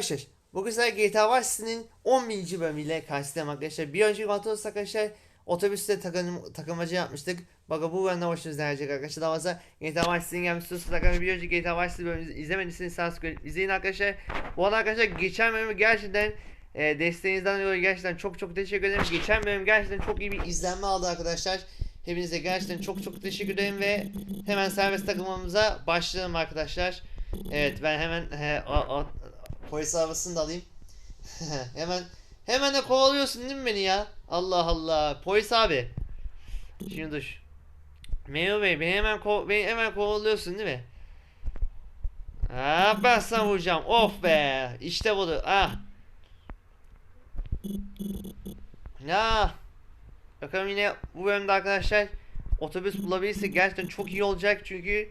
arkadaşlar. Bugün size GTA Vice City'nin 11. bölümüyle karşınızdayım arkadaşlar. Bir önceki kontrolü arkadaşlar otobüste takım, takılmaca yapmıştık. Bakın bu bölümden başınıza gelecek arkadaşlar. Daha fazla GTA Vice City'nin gelmiş istiyorsanız arkadaşlar bir önceki GTA Vice City bölümünü izlemediyseniz sağ izleyin arkadaşlar. Bu arada arkadaşlar geçen bölümü gerçekten e, desteğinizden dolayı gerçekten çok çok teşekkür ederim. Geçen bölüm gerçekten çok iyi bir izlenme aldı arkadaşlar. Hepinize gerçekten çok çok teşekkür ederim ve hemen serbest takılmamıza başlayalım arkadaşlar. Evet ben hemen he, o, o, polis arabasını da alayım. hemen hemen de kovalıyorsun değil mi beni ya? Allah Allah. Polis abi. Şimdi dur. Memur Bey beni hemen ko beni hemen kovalıyorsun değil mi? Ha ben sana vuracağım. Of be. İşte budur. Ah. Ya. Bakalım yine bu bölümde arkadaşlar otobüs bulabilirsek gerçekten çok iyi olacak çünkü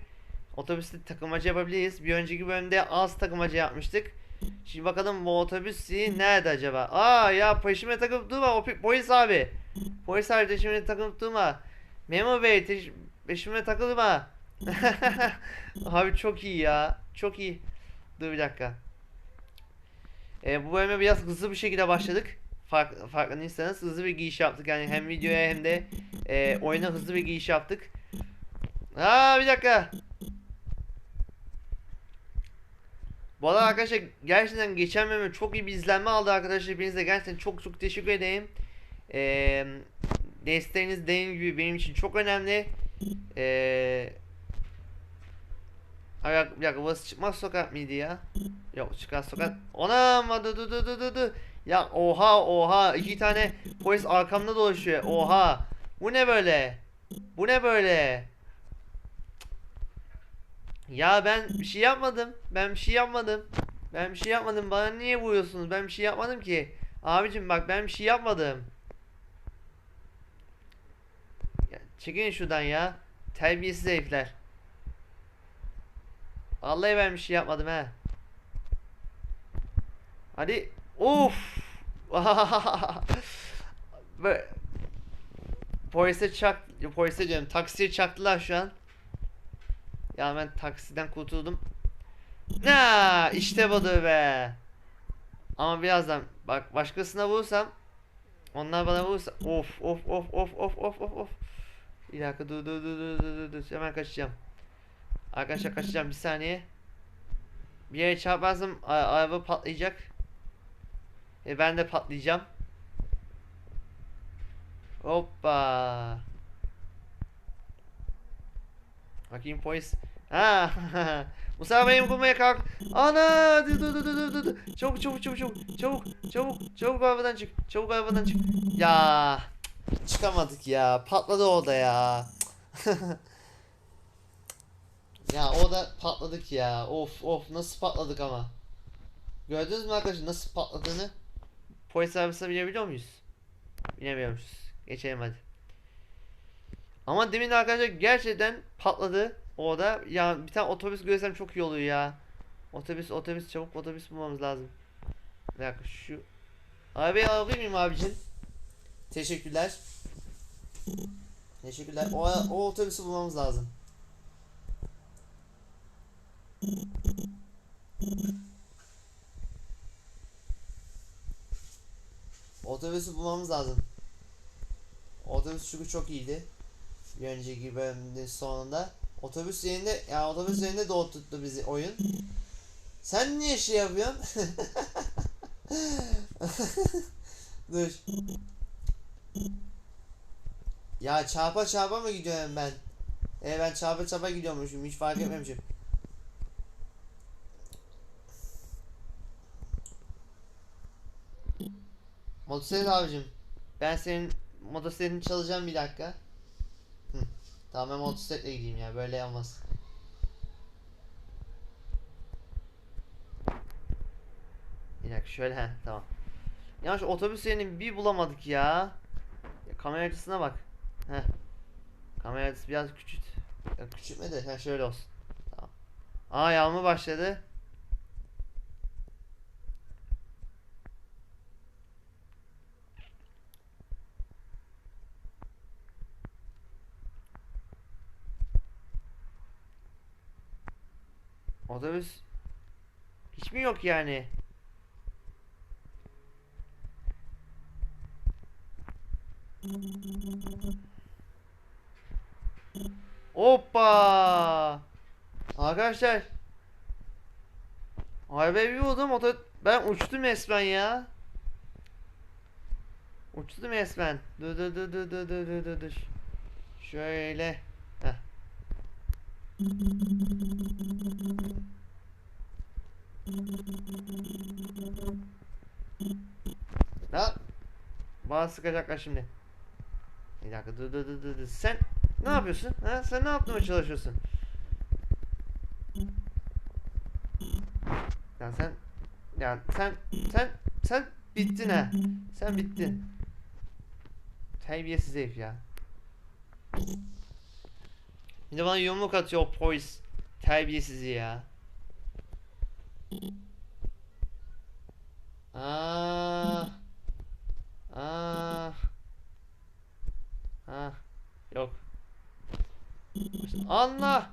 otobüste takılmaca yapabiliriz. Bir önceki bölümde az takılmaca yapmıştık. Şimdi bakalım bu otobüs nerede acaba? Aa ya peşime takılıp durma o polis abi. Polis abi peşime takılıp durma. Memur bey peşime takılma. abi çok iyi ya. Çok iyi. Dur bir dakika. Ee, bu bölüme biraz hızlı bir şekilde başladık. Fark, farkındaysanız hızlı bir giriş yaptık yani hem videoya hem de e, oyuna hızlı bir giriş yaptık. Aa bir dakika. Bu arkadaşlar gerçekten geçen bölümü çok iyi bir izlenme aldı arkadaşlar. Hepinize gerçekten çok çok teşekkür ederim. Ee, desteğiniz dediğim gibi benim için çok önemli. Ee, Ay, bir dakika, burası çıkmaz sokak mıydı ya? Yok çıkmaz sokak. Dur dur dur dur dur dur. Ya oha oha iki tane polis arkamda dolaşıyor. Oha. Bu ne böyle? Bu ne böyle? Ya ben bir şey yapmadım. Ben bir şey yapmadım. Ben bir şey yapmadım. Bana niye vuruyorsunuz? Ben bir şey yapmadım ki. Abicim bak ben bir şey yapmadım. Ya, çekin şuradan ya. Terbiyesiz herifler. Vallahi ben bir şey yapmadım he. Hadi. Of. Böyle polise çak polise diyorum taksiye çaktılar şu an. Ya ben taksiden kurtuldum. Na işte budur be. Ama birazdan bak başkasına vursam onlar bana vursa of of of of of of of of. Bir dakika dur dur dur dur dur dur hemen kaçacağım. Arkadaşlar kaçacağım bir saniye. Bir yere çarparsam araba patlayacak. E ben de patlayacağım. Hoppa. Bakayım polis. Ha. Musa beni bulmaya kalk. Ana! Dur dur dur dur dur dur. Çabuk çabuk çabuk çabuk. Çabuk çabuk çabuk arabadan çık. Çabuk arabadan çık. Ya. Çıkamadık ya. Patladı orada ya. ya orada patladık ya. Of of nasıl patladık ama. Gördünüz mü arkadaşlar nasıl patladığını? Polis arabasına binebiliyor muyuz? Binemiyormuşuz. Geçelim hadi. Ama demin arkadaşlar gerçekten patladı. Orada ya bir tane otobüs görsem çok iyi olur ya. Otobüs otobüs çabuk otobüs bulmamız lazım. Bir dakika şu Arabayı alabilir miyim abicim? Teşekkürler. Teşekkürler. O, o otobüsü bulmamız lazım. Otobüsü bulmamız lazım. Otobüs çünkü çok iyiydi. Bir önceki bölümün sonunda. Otobüs yerinde, ya otobüs yerinde doğru tuttu bizi oyun. Sen niye şey yapıyorsun? Dur. Ya çarpa çarpa mı gidiyorum ben? E ben çarpa çarpa gidiyormuşum hiç fark etmemişim. Motosiklet abicim. Ben senin motosikletini çalacağım bir dakika. Tamam ben motosikletle gideyim ya böyle olmaz. Bir dakika şöyle he tamam. Ya şu otobüs yerini bir bulamadık ya. ya kamera açısına bak. Heh. Kamera açısı biraz küçült. Ya küçültme de ha şöyle olsun. Tamam. Aa yağmur başladı. Otobüs hiç mi yok yani? Hoppa! Arkadaşlar Arabayı bir buldum oto... Ben uçtum resmen ya Uçtum resmen Dur dur dur dur dur dur dur dur Şöyle Heh. Lan. Bana sıkacaklar şimdi. Bir dakika dur dur dur dur. Sen ne yapıyorsun? Ha? Sen ne yapmaya çalışıyorsun? Ya sen ya sen sen sen bittin ha. Sen bittin. Terbiyesiz herif ya. Bir de bana yumruk atıyor polis. Terbiyesiz ya. Aa. Aa. Ha. Yok. Allah.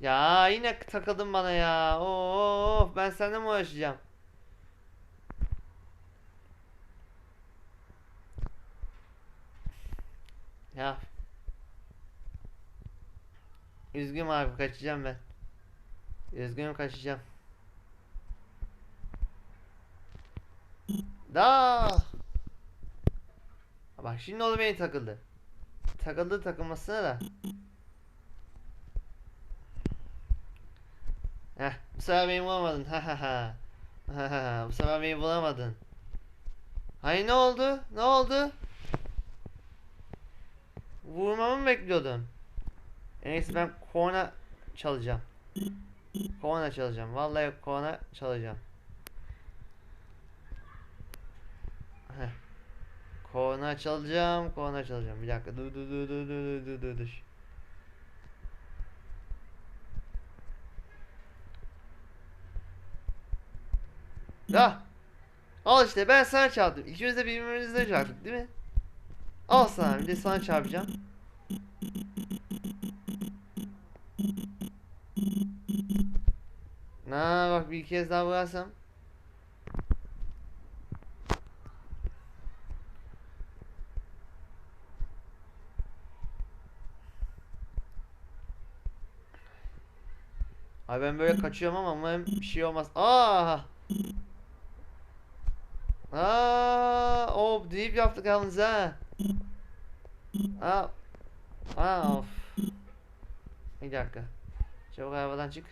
Ya yine takıldın bana ya. Oo, ben seninle mi uğraşacağım? Ya. Üzgünüm abi kaçacağım ben. Üzgünüm kaçacağım. Da. Bak şimdi oldu beni takıldı. Takıldı takılmasına da. Heh, bu sefer beni bulamadın. Ha ha ha. Ha ha. Bu sefer beni bulamadın. Hayır ne oldu? Ne oldu? Vurmamı mı bekliyordun? En iyisi ben korna çalacağım. Korna çalacağım. Vallahi korna çalacağım. Heh. Korna çalacağım, korna çalacağım. Bir dakika. Dur dur dur dur dur dur dur dur. Ya. Al işte ben sana çaldım. İkimiz de birbirimizle çaldık değil mi? Al sana bir de sana çarpacağım. Na bak bir kez daha vurarsam. Ay ben böyle kaçıyorum ama umarım bir şey olmaz. Aa! Aa! Hop deyip yaptık yalnız ha. Aa! Aa of. Bir dakika. Çabuk arabadan çık.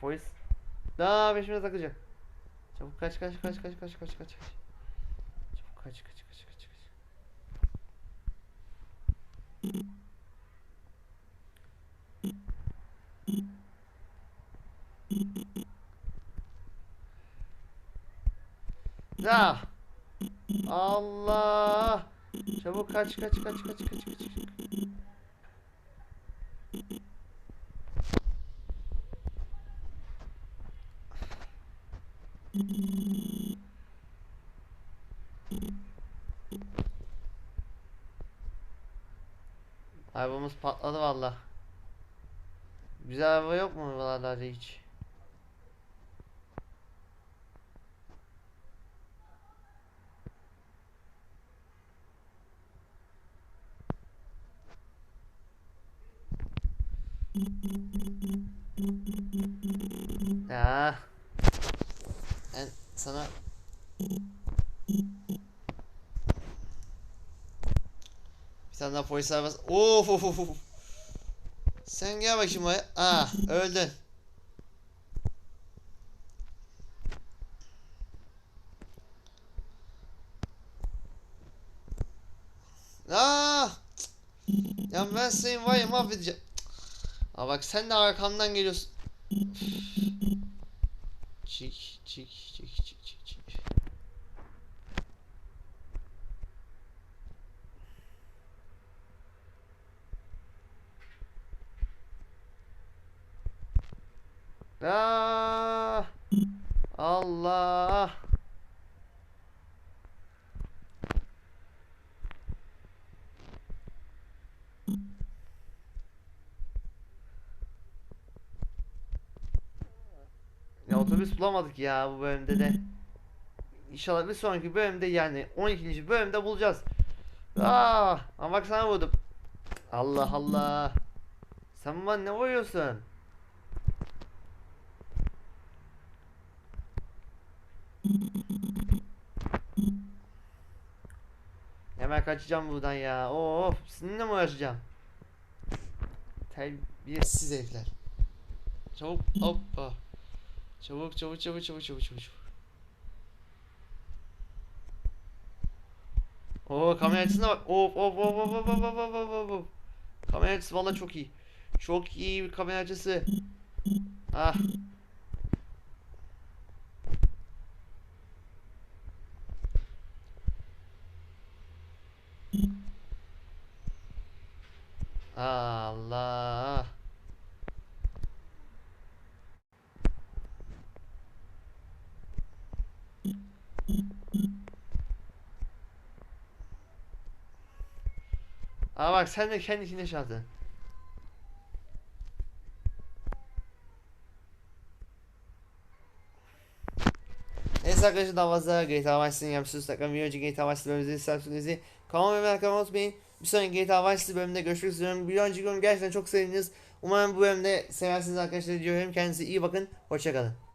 Polis. Daha peşime takacak. Çabuk kaç kaç kaç kaç kaç kaç kaç. Çabuk kaç kaç kaç kaç kaç. Ya. Allah. Çabuk kaç kaç kaç kaç kaç kaç. Arabamız patladı valla. Güzel araba yok mu buralarda hiç? Ya. Ben sana tane daha polis arabası. Of of of. Sen gel bakayım buraya. Aa öldün. Aa! Ya ben seni var ya mahvedeceğim. Aa bak sen de arkamdan geliyorsun. Çık çık çık çık çık çık. Aa! Allah! Ya otobüs bulamadık ya bu bölümde de. İnşallah bir sonraki bölümde yani 12. bölümde bulacağız. Aa, ama bak sana vurdum. Allah Allah. Sen bana ne vuruyorsun? Hemen kaçacağım buradan ya. Of, sizinle mi uğraşacağım? Terbiyesiz herifler. Çabuk, hoppa. Çabuk, çabuk, çabuk, çabuk, çabuk, çabuk. çabuk. Oo kamera açısına bak. Of of of of of of of of of. Kamera açısı valla çok iyi. Çok iyi bir kamera açısı. Ah. Allah. Aa bak sen de kendi içinde şansın. Neyse arkadaşlar daha fazla GTA Vice City'nin yapmışsınız. Takım bir önceki GTA Vice City bölümümüzü isterseniz kanalıma ve kanalıma unutmayın. Bir sonraki GTA Vice City bölümünde görüşmek üzere. Bir önceki bölüm gerçekten çok sevindiniz. Umarım bu bölümde seversiniz arkadaşlar diyorum. Kendinize iyi bakın. Hoşçakalın.